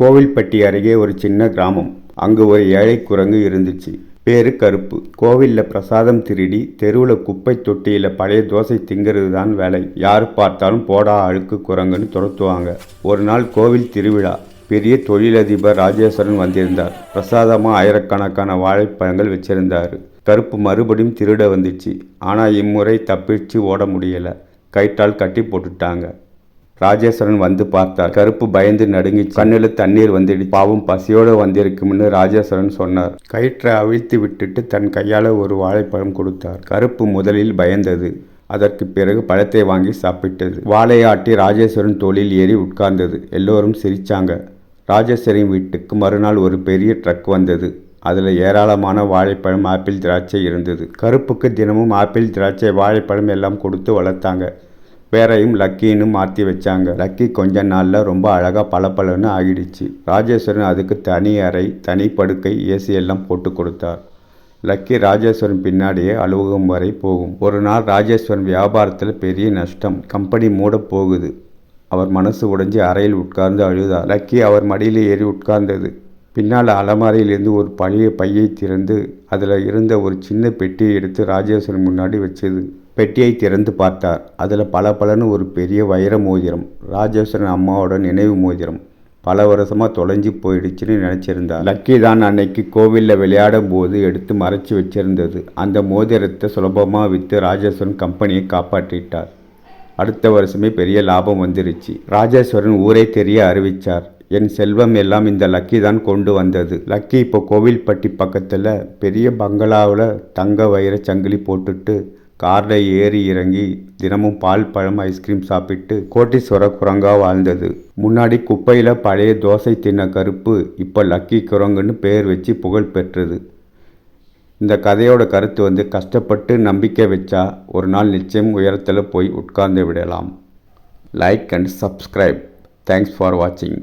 கோவில்பட்டி அருகே ஒரு சின்ன கிராமம். அங்கு ஒரு ஏழை குரங்கு இருந்துச்சு. பேரு கருப்பு. கோவிலில் பிரசாதம் திருடி தெருவில் குப்பை தொட்டியில் பழைய தோசை திங்கிறது தான் வேலை. யார் பார்த்தாலும் போடா அழுக்கு குரங்குன்னு துரத்துவாங்க. ஒரு நாள் கோவில் திருவிழா. பெரிய தொழிலதிபர் ராஜேஸ்வரன் வந்திருந்தார். பிரசாதமாக ஆயிரக்கணக்கான வாழைப்பழங்கள் வச்சிருந்தார். கருப்பு மறுபடியும் திருட வந்துச்சு. ஆனால் இம்முறை தப்பிச்சு ஓட முடியலை. கயிற்றால் கட்டி போட்டுட்டாங்க. ராஜேஸ்வரன் வந்து பார்த்தார். கருப்பு பயந்து நடுங்கி கண்ணில் தண்ணீர் வந்துடு பாவம் பசியோடு வந்திருக்கும்னு ராஜேஸ்வரன் சொன்னார். கயிற்றை அவிழ்த்து விட்டுட்டு தன் கையால் ஒரு வாழைப்பழம் கொடுத்தார். கருப்பு முதலில் பயந்தது. அதற்கு பிறகு பழத்தை வாங்கி சாப்பிட்டது. வாழையாட்டி ராஜேஸ்வரன் தோளில் ஏறி உட்கார்ந்தது. எல்லோரும் சிரித்தாங்க ராஜேஸ்வரின் வீட்டுக்கு மறுநாள் ஒரு பெரிய ட்ரக் வந்தது. அதில் ஏராளமான வாழைப்பழம் ஆப்பிள் திராட்சை இருந்தது. கருப்புக்கு தினமும் ஆப்பிள் திராட்சை வாழைப்பழம் எல்லாம் கொடுத்து வளர்த்தாங்க. பேரையும் லக்கின்னு மாற்றி வச்சாங்க. லக்கி கொஞ்ச நாளில் ரொம்ப அழகாக பளபளன்னு ஆகிடுச்சு ராஜேஸ்வரன் அதுக்கு தனி அறை தனி படுக்கை ஏசி எல்லாம் போட்டு கொடுத்தார். லக்கி ராஜேஸ்வரன் பின்னாடியே அலுவலகம் வரை போகும். ஒரு நாள் ராஜேஸ்வரன் வியாபாரத்தில் பெரிய நஷ்டம். கம்பெனி மூட போகுது. அவர் மனசு உடைஞ்சு அறையில் உட்கார்ந்து அழுதார் லக்கி அவர் மடியில் ஏறி உட்கார்ந்தது. பின்னால் அலமாரியிலிருந்து ஒரு பழைய பையை திறந்து அதில் இருந்த ஒரு சின்ன பெட்டியை எடுத்து ராஜேஸ்வரன் முன்னாடி வச்சது. பெட்டியை திறந்து பார்த்தார். அதில் பல பலன்னு ஒரு பெரிய வைர மோதிரம் ராஜேஸ்வரன் அம்மாவோட நினைவு மோதிரம். பல வருஷமாக தொலைஞ்சி போயிடுச்சுன்னு நினச்சிருந்தார். லக்கி தான் அன்னைக்கு கோவிலில் விளையாடும் போது எடுத்து மறைச்சி வச்சிருந்தது. அந்த மோதிரத்தை சுலபமாக விற்று ராஜேஸ்வரன் கம்பெனியை காப்பாற்றிட்டார். அடுத்த வருஷமே பெரிய லாபம் வந்துருச்சு. ராஜேஸ்வரன் ஊரை தெரிய அறிவித்தார் என் செல்வம் எல்லாம் இந்த லக்கி தான் கொண்டு வந்தது. லக்கி இப்போ கோவில்பட்டி பக்கத்தில் பெரிய பங்களாவில் தங்க வைர சங்கிலி போட்டுட்டு காரில் ஏறி இறங்கி தினமும் பால் பழம் ஐஸ்கிரீம் சாப்பிட்டு கோட்டீஸ்வர குரங்கா வாழ்ந்தது. முன்னாடி குப்பையில் பழைய தோசை தின்ன கருப்பு இப்போ லக்கி குரங்குன்னு பேர் வச்சு புகழ் பெற்றது. இந்த கதையோட கருத்து வந்து கஷ்டப்பட்டு நம்பிக்கை வச்சா ஒரு நாள் நிச்சயம் உயரத்தில் போய் உட்கார்ந்து விடலாம். Like and subscribe thanks for வாட்சிங்